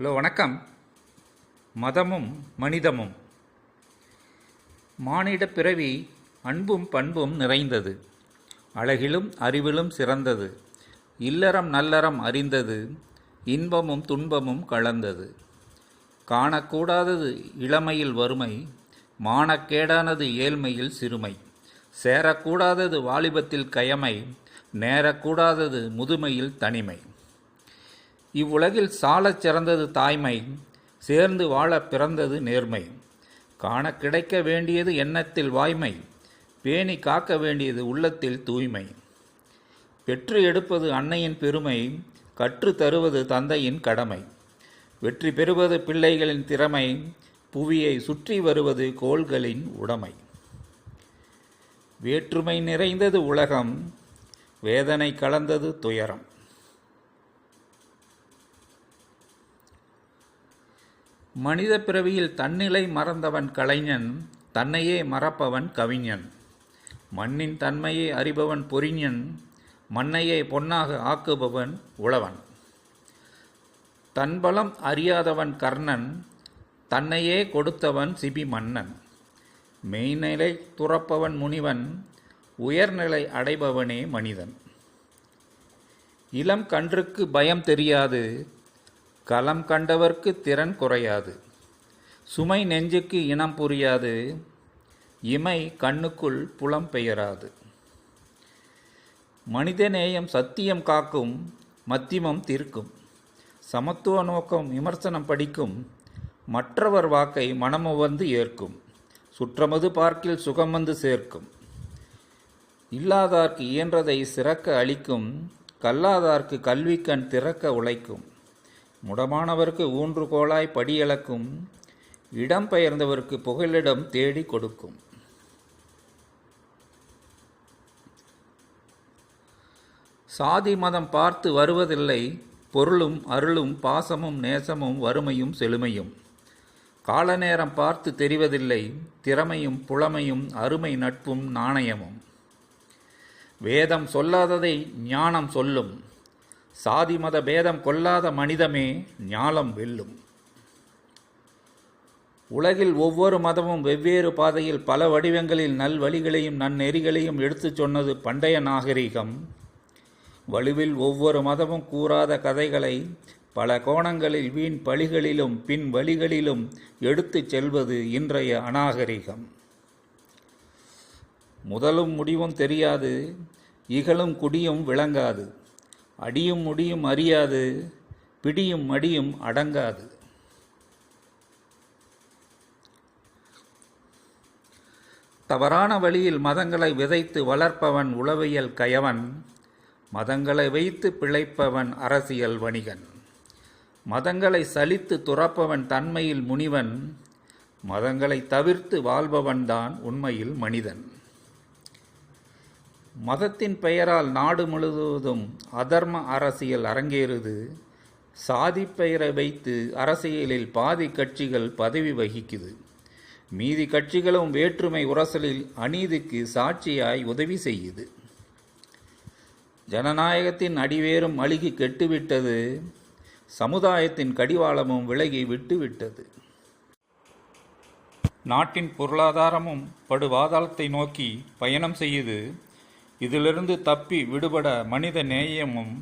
Hello வணக்கம். மதமும் மனிதமும். மானிட பிறவி அன்பும் பண்பும் நிறைந்தது. அழகிலும் அறிவிலும் சிறந்தது. இல்லறம் நல்லறம் அறிந்தது. இன்பமும் துன்பமும் கலந்தது. காணக்கூடாதது இளமையில் வறுமை மானக்கேடானது ஏழ்மையில் சிறுமை. சேரக்கூடாதது வாலிபத்தில் கயமை நேரக்கூடாதது முதுமையில் தனிமை. இவ்வுலகில் சாலச் சிறந்தது தாய்மை சேர்ந்து வாழ பிறந்தது நேர்மை. காண கிடைக்க வேண்டியது எண்ணத்தில் வாய்மை பேணி காக்க வேண்டியது உள்ளத்தில் தூய்மை. பெற்று எடுப்பது அன்னையின் பெருமை கற்று தருவது தந்தையின் கடமை. வெற்றி பெறுவது பிள்ளைகளின் திறமை புவியை சுற்றி வருவது கோள்களின் உடைமை. வேற்றுமை நிறைந்தது உலகம் வேதனை கலந்தது துயரம். மனித பிறவியில் தன்னிலை மறந்தவன் கலைஞன் தன்னையே மறப்பவன் கவிஞன். மண்ணின் தன்மையை அறிபவன் பொறிஞன் மண்ணையே பொன்னாக ஆக்குபவன் உழவன். தன்பலம் அறியாதவன் கர்ணன் தன்னையே கொடுத்தவன் சிபி மன்னன் மெய்நிலை துறப்பவன் முனிவன் உயர்நிலை அடைபவனே மனிதன். இளம் கன்றுக்கு பயம் தெரியாது களம் கண்டவர்க்கு திறன் குறையாது. சுமை நெஞ்சுக்கு இனம் புரியாது. இமை கண்ணுக்குள் புலம் பெயராது. மனிதநேயம் சத்தியம் காக்கும் மத்திமம் தீர்க்கும். சமத்துவ நோக்கம் விமர்சனம் படிக்கும் மற்றவர் வாக்கை மனமுவந்து ஏற்கும். சுற்றமது பார்க்கில் சுகம் வந்து சேர்க்கும். இல்லாதார்க்கு இயன்றதை சிறக்க அளிக்கும் கல்லாதார்க்கு கல்விக்கண் திறக்க உழைக்கும். முடமானவர்க்கு ஊன்றுகோலாய் படியளக்கும் இடம் பெயர்ந்தவர்க்கு புகலிடம் தேடி கொடுக்கும். சாதி மதம் பார்த்து வருவதில்லை பொருளும் அருளும் பாசமும் நேசமும் வறுமையும் செழுமையும். காலநேரம் பார்த்து தெரிவதில்லை திறமையும் புலமையும் அருமை நட்பும் நாணயமும். வேதம் சொல்லாததை ஞானம் சொல்லும் சாதி மத பேதம் கொல்லாத மனிதமே ஞாலம் வெல்லும். உலகில் ஒவ்வொரு மதமும் வெவ்வேறு பாதையில் பல வடிவங்களில் நல்வழிகளையும் நன்னெறிகளையும் எடுத்துச் சொன்னது பண்டைய நாகரிகம். வலுவில் ஒவ்வொரு மதமும் கூறாத கதைகளை பல கோணங்களில் வீண் பழிகளிலும் பின் வழிகளிலும் எடுத்துச் செல்வது இன்றைய அநாகரிகம். முதலும் முடிவும் தெரியாது இகழும் குடியும் விளங்காது. அடியும் முடியும் அறியாது பிடியும் மடியும் அடங்காது. தவறான வழியில் மதங்களை விதைத்து வளர்ப்பவன் உளவியல் கயவன் மதங்களை வைத்து பிழைப்பவன் அரசியல் வணிகன். மதங்களை சலித்து துறப்பவன் தன்மையில் முனிவன் மதங்களை தவிர்த்து வாழ்பவன்தான் உண்மையில் மனிதன். மதத்தின் பெயரால் நாடு முழுவதும் அதர்ம அரசியல் அரங்கேறுது. சாதி பெயரை வைத்து அரசியலில் பாதி கட்சிகள் பதவி வகிக்குது. மீதி கட்சிகளும் வேற்றுமை உரசலில் அநீதிக்கு சாட்சியாய் உதவி செய்யுது. ஜனநாயகத்தின் அடிவேரும் அழுகி கெட்டுவிட்டது. சமுதாயத்தின் கடிவாளமும் விலகி விட்டுவிட்டது. நாட்டின் பொருளாதாரமும் படுவாதாளத்தை நோக்கி பயணம் செய்யுது. இதிலிருந்து தப்பி விடுபட மனித நேயமும்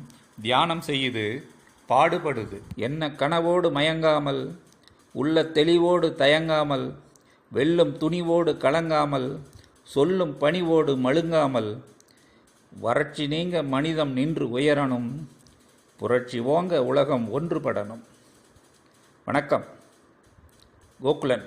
தியானம் செய்து பாடுபடுது. என்ன கனவோடு மயங்காமல் உள்ள தெளிவோடு தயங்காமல் வெல்லும் துணிவோடு கலங்காமல் சொல்லும் பணிவோடு மழுங்காமல் வறட்சி நீங்க மனிதம் நின்று உயரணும் புரட்சி ஓங்க உலகம் ஒன்றுபடணும். வணக்கம். கோகுலன்.